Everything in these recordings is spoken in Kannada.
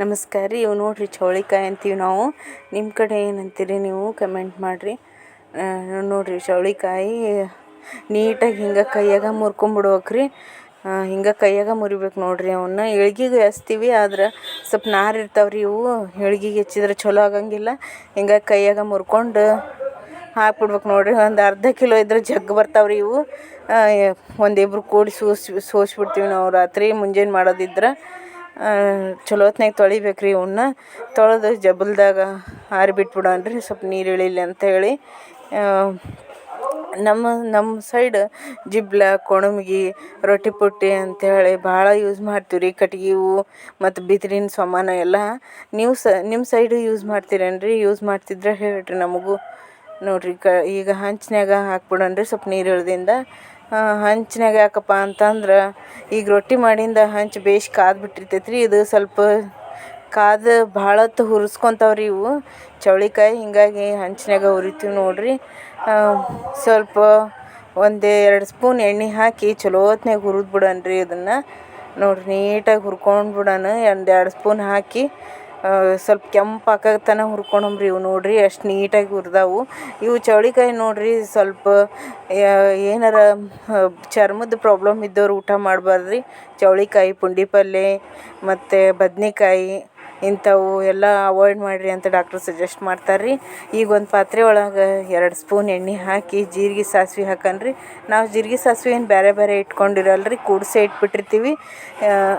ನಮಸ್ಕಾರ ರೀ, ಇವು ನೋಡಿರಿ ಚೌಳಿಕಾಯಿ ಅಂತೀವಿ ನಾವು. ನಿಮ್ಮ ಕಡೆ ಏನಂತೀರಿ ನೀವು? ಕಮೆಂಟ್ ಮಾಡಿರಿ. ನೋಡಿರಿ ಚೌಳಿಕಾಯಿ ನೀಟಾಗಿ ಹಿಂಗೆ ಕೈಯಾಗ ಮುರ್ಕೊಂಬಿಡ್ಬೇಕ್ರಿ. ಹಿಂಗೆ ಕೈಯಾಗ ಮುರಿಬೇಕು ನೋಡಿರಿ ಅವನ್ನ ಎಳ್ಗಿಗೆ ಹಚ್ತೀವಿ ಆದ್ರೆ ಸ್ವಲ್ಪ ನಾರು ಇರ್ತಾವೆ ರೀ ಇವು. ಎಳ್ಗಿಗೆ ಹೆಚ್ಚಿದ್ರೆ ಚಲೋ ಆಗಂಗಿಲ್ಲ. ಹಿಂಗೆ ಕೈಯಾಗ ಮುರ್ಕೊಂಡು ಹಾಕ್ಬಿಡ್ಬೇಕು ನೋಡಿರಿ. ಒಂದು ಅರ್ಧ ಕಿಲೋ ಇದ್ರೆ ಜಗ್ ಬರ್ತಾವೆ ರೀ ಇವು. ಒಂದಿಬ್ರು ಕೂಡಿ ಸೋಸಿ, ಸೋಸ್ಬಿಡ್ತೀವಿ ನಾವು ರಾತ್ರಿ. ಮುಂಜಾನೆ ಮಾಡೋದಿದ್ರೆ ಚಲೋ ಹೊತ್ನಾಗ ತೊಳಿಬೇಕು ರೀ ಇವನ್ನ ತೊಳೆದು ಜಬಲ್ದಾಗ ಆರಿ ಬಿಟ್ಬಿಡೋಣ ರೀ ಸ್ವಲ್ಪ ನೀರು ಇಳಿಲಿ ಅಂತೇಳಿ ನಮ್ಮ ನಮ್ಮ ಸೈಡ್ ಜಿಬ್ಲ, ಕೊಣಮ್ಗಿ, ರೊಟ್ಟಿ ಪುಟ್ಟಿ ಅಂತೇಳಿ ಭಾಳ ಯೂಸ್ ಮಾಡ್ತೀವಿ ರೀ. ಕಟ್ಗೆವು ಮತ್ತು ಬಿದಿರಿನ ಸಾಮಾನು ಎಲ್ಲ ನೀವು ಸ ನಿಮ್ಮ ಸೈಡು ಯೂಸ್ ಮಾಡ್ತೀರೇನು ರೀ ಯೂಸ್ ಮಾಡ್ತಿದ್ರೆ ಹೇಳಿರಿ ನಮಗೂ. ನೋಡಿರಿ ಕ, ಈಗ ಹಂಚಿನ್ಯಾಗ ಹಾಕ್ಬಿಡೋಣ ರೀ ಸ್ವಲ್ಪ ನೀರು ಇಳ್ದಿಂದ. ಹಂಚ್ನ್ಯಾಗ ಯಾಕಪ್ಪ ಅಂತಂದ್ರೆ ಈಗ ರೊಟ್ಟಿ ಮಾಡಿಂದ ಹಂಚು ಭೇಷ್ ಕಾದು ಬಿಟ್ಟಿರ್ತೈತೆ ರೀ ಇದು ಸ್ವಲ್ಪ ಕಾದು ಭಾಳ ಹೊತ್ತು ಹುರ್ಸ್ಕೊಂತಾವೆ ರೀ ಇವು. ಚೌಳಿಕಾಯಿ ಹೀಗಾಗಿ ಹಂಚಿನಾಗ ಹುರಿತೀವಿ ನೋಡಿರಿ. ಸ್ವಲ್ಪ ಒಂದು ಎರಡು ಸ್ಪೂನ್ ಎಣ್ಣೆ ಹಾಕಿ ಚಲೋ ಹೊತ್ನ್ಯಾಗ ಹುರಿದು ರೀ ಇದನ್ನು. ನೋಡಿರಿ, ನೀಟಾಗಿ ಹುರ್ಕೊಂಡು ಬಿಡೋಣ ಒಂದು ಎರಡು ಸ್ಪೂನ್ ಹಾಕಿ ಸ್ವಲ್ಪ ಕೆಂಪು ಆಕತನ ತನಕ ಹುರ್ಕೊಳಮ್ರಿ ಇವು ನೋಡ್ರಿ, ಎಷ್ಟು ನೀಟಾಗಿ ಹುರಿದಾವು. ಇವು ಚೌಳಿಕಾಯಿ ನೋಡಿರಿ, ಸ್ವಲ್ಪ ಏನಾರ ಚರ್ಮದ ಪ್ರಾಬ್ಲಮ್ ಇದ್ದವ್ರು ಊಟ ಮಾಡಬಾರ್ದ್ರಿ. ಚೌಳಿಕಾಯಿ, ಪುಂಡಿ ಪಲ್ಯ ಮತ್ತು ಬದ್ನೆಕಾಯಿ ಇಂಥವು ಎಲ್ಲ ಅವಾಯ್ಡ್ ಮಾಡಿರಿ ಅಂತ ಡಾಕ್ಟ್ರು ಸಜೆಸ್ಟ್ ಮಾಡ್ತಾರೆ ರೀ ಈಗ ಒಂದು ಪಾತ್ರೆ ಒಳಗೆ ಎರಡು ಸ್ಪೂನ್ ಎಣ್ಣೆ ಹಾಕಿ ಜೀರಿಗೆ ಸಾಸ್ವೆ ಹಾಕನ್ರಿ. ನಾವು ಜೀರಿಗೆ ಸಾಸ್ವೆ ಏನು ಬೇರೆ ಬೇರೆ ಇಟ್ಕೊಂಡಿರಲ್ಲ ರೀ ಕೂಡಿಸೇ ಇಟ್ಬಿಟ್ಟಿರ್ತೀವಿ.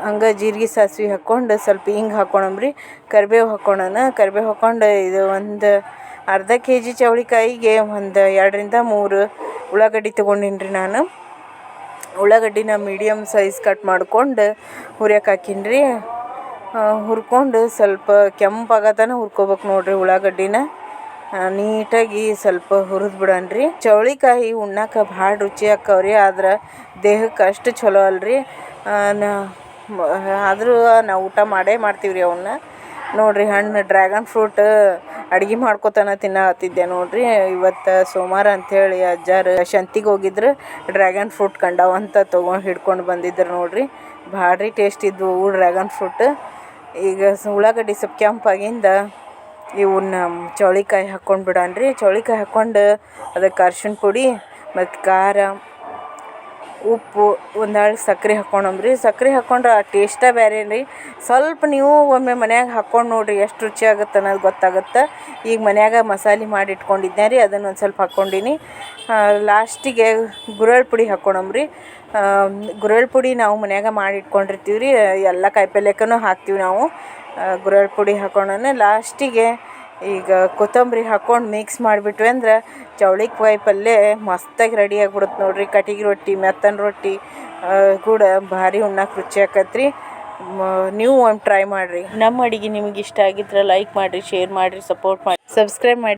ಹಂಗೆ ಜೀರಿಗೆ ಸಾಸ್ವೆ ಹಾಕ್ಕೊಂಡು ಸ್ವಲ್ಪ ಹಿಂಗೆ ಹಾಕ್ಕೊಳಮ್ರಿ ಕರಿಬೇವು ಹಾಕ್ಕೊಳನ ಕರಿಬೇವು ಹಾಕ್ಕೊಂಡು ಇದು ಒಂದು ಅರ್ಧ ಕೆ ಜಿ ಚೌಳಿಕಾಯಿಗೆ ಒಂದು ಎರಡರಿಂದ ಮೂರು ಉಳ್ಳಾಗಡ್ಡಿ ತೊಗೊಂಡೀನಿ ರೀ ನಾನು. ಉಳ್ಳಾಗಡ್ಡಿನ ಮೀಡಿಯಮ್ ಸೈಜ್ ಕಟ್ ಮಾಡ್ಕೊಂಡು ಹುರಿಯಕ್ಕೆ ಹಾಕೀನಿ ರೀ ಹುರ್ಕೊಂಡು ಸ್ವಲ್ಪ ಕೆಂಪಾಗತನ ಹುರ್ಕೊಬೇಕು ನೋಡಿರಿ ಉಳ್ಳಾಗಡ್ಡಿನ. ನೀಟಾಗಿ ಸ್ವಲ್ಪ ಹುರಿದು ಬಿಡೋಣ್ರಿ ಚೌಳಿಕಾಯಿ ಉಣ್ಣಾಕ ಭಾಳ ರುಚಿ ಆಕ್ಕವ್ರಿ, ಆದ್ರೆ ದೇಹಕ್ಕೆ ಅಷ್ಟು ಚಲೋ ಅಲ್ರಿ. ಆದರೂ ನಾವು ಊಟ ಮಾಡೇ ಮಾಡ್ತೀವಿ ರೀ ಅವನ್ನ ನೋಡಿರಿ ಹಣ್ಣು, ಡ್ರ್ಯಾಗನ್ ಫ್ರೂಟ್ ಅಡುಗೆ ಮಾಡ್ಕೋತಾನ ತಿನ್ನಕತ್ತಿದ್ದೆ ನೋಡಿರಿ. ಇವತ್ತು ಸೋಮವಾರ ಅಂಥೇಳಿ ಅಜ್ಜಾರು ಶಂತಿಗೆ ಹೋಗಿದ್ರು, ಡ್ರ್ಯಾಗನ್ ಫ್ರೂಟ್ ಕಂಡವಂತ ತೊಗೊಂಡು ಹಿಡ್ಕೊಂಡು ಬಂದಿದ್ರು ನೋಡಿರಿ. ಭಾರಿ ಟೇಸ್ಟ್ ಇದ್ವು ಡ್ರ್ಯಾಗನ್ ಫ್ರೂಟ್. ಈಗ ಉಳ್ಳಾಗಡ್ಡಿ ಸ್ವಲ್ಪ ಕೆಂಪಾಗಿಂದ ಇವನ್ನ ಚೌಳಿಕಾಯಿ ಹಾಕ್ಕೊಂಡು ಬಿಡೋಣ ಚೌಳಿಕಾಯಿ ಹಾಕ್ಕೊಂಡು ಅದಕ್ಕೆ ಅರ್ಶಿಣ ಪುಡಿ ಮತ್ತು ಖಾರ ಉಪ್ಪು ಒಂದು ಸಕ್ರೆ ಹಾಕ್ಕೊಳಮ್ರಿ ಸಕ್ರೆ ಹಾಕ್ಕೊಂಡ್ರೆ ಆ ಟೇಸ್ಟೇ ಬೇರೆ ರೀ ಸ್ವಲ್ಪ ನೀವು ಒಮ್ಮೆ ಮನ್ಯಾಗ ಹಾಕ್ಕೊಂಡು ನೋಡಿರಿ ಎಷ್ಟು ರುಚಿ ಆಗುತ್ತೆ ಅನ್ನೋದು ಗೊತ್ತಾಗುತ್ತೆ. ಈಗ ಮನ್ಯಾಗ ಮಸಾಲೆ ಮಾಡಿ ಇಟ್ಕೊಂಡಿದ್ದೆ ರೀ, ಅದನ್ನು ಒಂದು ಸ್ವಲ್ಪ ಹಾಕ್ಕೊಂಡೀನಿ ಲಾಸ್ಟಿಗೆ ಗುರಳ್ ಪುಡಿ ಹಾಕ್ಕೊಳಮ್ರಿ ಗುರಳ್ ಪುಡಿ ನಾವು ಮನ್ಯಾಗ ಮಾಡಿ ಇಟ್ಕೊಂಡಿರ್ತೀವಿ ರೀ ಎಲ್ಲ ಕಾಯಿಪಲ್ಯಕ್ಕೂ ಹಾಕ್ತೀವಿ ನಾವು. ಗುರಳ್ ಪುಡಿ ಹಾಕ್ಕೊಳ್ಳೋಣ ಲಾಸ್ಟಿಗೆ ಈಗ ಕೊತ್ತಂಬರಿ ಹಾಕ್ಕೊಂಡು ಮಿಕ್ಸ್ ಮಾಡಿಬಿಟ್ವಿ ಅಂದ್ರೆ ಚೌಳಿಕಾಯಿ ಪಲ್ಯ ಮಸ್ತಾಗಿ ರೆಡಿ ಆಗ್ಬಿಡುತ್ತೆ ನೋಡಿರಿ. ಕಟ್ಟಿಗೆ ರೊಟ್ಟಿ, ಮೆತ್ತನ ರೊಟ್ಟಿ ಕೂಡ ಭಾರಿ ಉಣ್ಣಕ್ಕೆ ರುಚಿ ಆಕತ್ರಿ. ನೀವು ಒಂದು ಟ್ರೈ ಮಾಡಿರಿ. ನಮ್ಮ ಅಡುಗೆ ನಿಮ್ಗೆ ಇಷ್ಟ ಆಗಿದ್ರೆ ಲೈಕ್ ಮಾಡಿರಿ ಶೇರ್ ಮಾಡಿರಿ ಸಪೋರ್ಟ್ ಮಾಡಿ ಸಬ್ಸ್ಕ್ರೈಬ್ ಮಾಡಿ